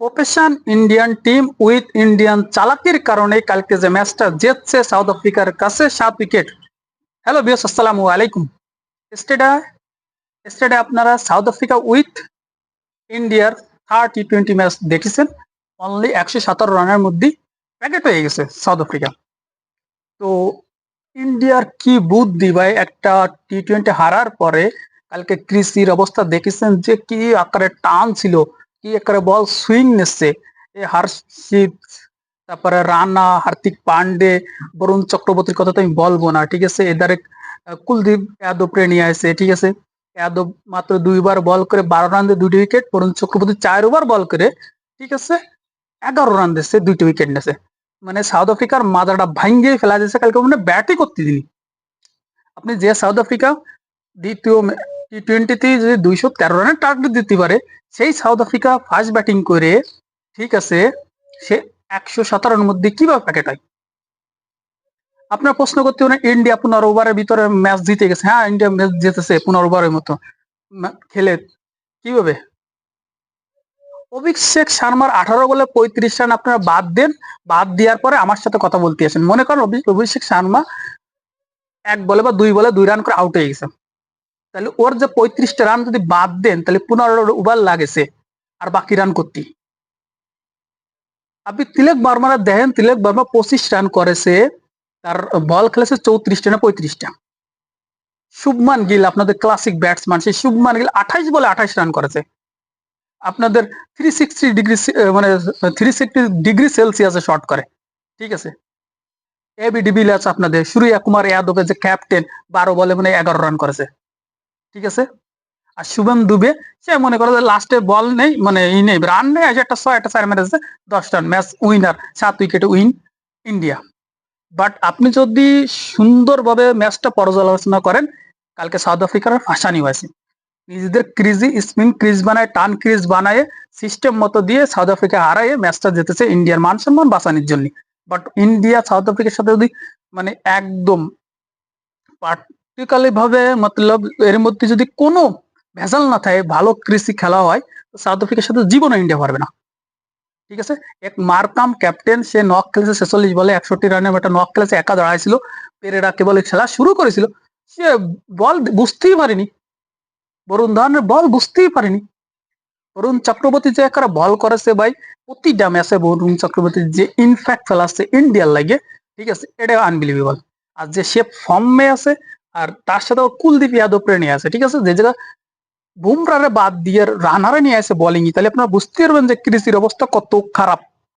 Profession Indian team with Indian চালাকির কারণে কালকে যে ম্যাচটা জিতছে সাউথ আফ্রিকার কাছে সাত উইকেট হ্যালো বিয়স আসসালামু আলাইকুম। স্টেডা স্টেডে আপনারা সাউথ আফ্রিকা উইথ ইন্ডিয়ার থার্ড টি টোয়েন্টি ম্যাচ দেখেছেন। অনলি একশো সাতারো রানের মধ্যে প্যাকেট হয়ে গেছে সাউথ আফ্রিকা তো ইন্ডিয়ার কি বুদ্ধি ভাই? একটা টি টোয়েন্টি হারার পরে কালকে কৃষির অবস্থা দেখেছেন যে কি আকারে টান ছিল। কি আকারে বল সুইং নিচ্ছে? এই হার্ষিত, তারপরে রানা, হার্দিক পান্ডে, বরুণ চক্রবর্তীর কথা তো আমি বলব না, ঠিক আছে? এদারে কুলদীপ যাদবরে নিয়ে আসে, ঠিক আছে? যাদব মাত্র দুইবার বল করে বারো রান দিয়ে দুইটি উইকেট বরুণ চক্রবর্তী চার ওভার বল করে, ঠিক আছে? এগারো রান দিচ্ছে, দুইটি উইকেট নিয়েছে। মানে সাউথ আফ্রিকার মাজাটা ভাঙ্গিয়ে ফেলা যাচ্ছে, কালকে মানে ব্যাটই করতে দিনি। আপনি যে সাউথ আফ্রিকা দ্বিতীয় টি টোয়েন্টিতে যদি দুইশো তেরো রানের টার্গেট দিতে পারে, সেই সাউথ আফ্রিকা ফার্স্ট ব্যাটিং করে, ঠিক আছে, সে একশো সাতারোর মধ্যে কীভাবে প্যাকেট হয়? আপনার প্রশ্ন করতে পারেন ইন্ডিয়া পনেরো ওভারের ভিতরে ম্যাচ জিতে গেছে। হ্যাঁ ইন্ডিয়া ম্যাচ জিতেছে পনেরো ওভারের মতো। খেলে। কীভাবে? অভিষেক শর্মার আঠারো বলে পঁয়ত্রিশ রান আপনারা বাদ দেন। বাদ দেওয়ার পরে আমার সাথে কথা বলতে আসেন। মনে করেন অভি- অভিষেক শর্মা এক বলে বা দুই বলে দুই রান করে আউট হয়ে গেছে। তাহলে ওর যে পঁয়ত্রিশটা রান যদি বাদ দেন, তাহলে পনেরো ওভার লাগেছে। আর বাকি রান করতে। আপনি তিলক বর্মারা দেখেন, তিলক বর্মা পঁচিশ রান করেছে। তার বল খেলেছে চৌত্রিশটা না পঁয়ত্রিশটা? শুভমান গিল, আপনাদের ক্লাসিক ব্যাটসম্যান সেই শুভমান গিল আঠাইশ বলে আঠাইশ রান করেছে। আপনাদের থ্রি সিক্সটি ডিগ্রি মানে থ্রি সিক্সটি ডিগ্রি সেলসিয়াসে শর্ট করে। ঠিক আছে? এবি ডিভিলিয়ার্স আপনাদের, সূর্য কুমার যাদবের যে ক্যাপ্টেন বারো বলে মানে এগারো রান করেছে। ঠিক আছে? আর শুভম দুবে, সে মনে করে লাস্টে বল নেই মানে ই নেই রান নেই আছে একটা ছয়, একটা চার মেরেছে, দশ রান ম্যাচ উইনার সাত উইকেটে উইন ইন্ডিয়া বাট আপনি যদি সুন্দরভাবে ম্যাচটা পর্যালোচনা করেন, কালকে সাউথ আফ্রিকার ফাঁসানি হয়েছে। নিজেদের ক্রিজি স্পিন ক্রিজ বানায় টান ক্রিজ বানায় সিস্টেম মতো দিয়ে সাউথ আফ্রিকা হারায় ম্যাচটা জিতেছে ইন্ডিয়ার মান সম্মান বাঁচানোর জন্য। বাট ইন্ডিয়া সাউথ আফ্রিকার সাথে যদি মানে একদম ভাবে মতলব এর মধ্যে যদি কোনো ভেজাল না থাকে, ভালো কৃষি খেলা হয়, তো সাউথ আফ্রিকার সাথে জীবনে ইন্ডিয়া পারবে না। ঠিক আছে? এক মারকাম ক্যাপ্টেন সে নক খেলেছে ছেচল্লিশ বলে, একষট্টি রানের একটা নক খেলেছে, একা দাঁড়াইছিল। পেরেরা কেবল খেলা শুরু করেছিল। সে বল বুঝতেই পারেনি। বরুণ ধাওয়ানের বল বুঝতেই পারেনি। বরুণ চক্রবর্তী যে একটা বল করেছে ভাই, প্রতিটা ম্যাচে বরুণ চক্রবর্তী যে ইনফ্যাক্ট ফেলাচ্ছে ইন্ডিয়ার লাগে, ঠিক আছে? এটা আনবিলিভেবল আর যে সে ফর্মে আছে আর তার সাথে কুলদীপ যাদবরে নিয়ে আছে, ঠিক আছে? যে জায়গা বুমরারে বাদ দিয়ে রানারে নিয়ে আসে বোলিং তাহলে আপনারা বুঝতে পারবেন যে কৃষির অবস্থা কত খারাপ।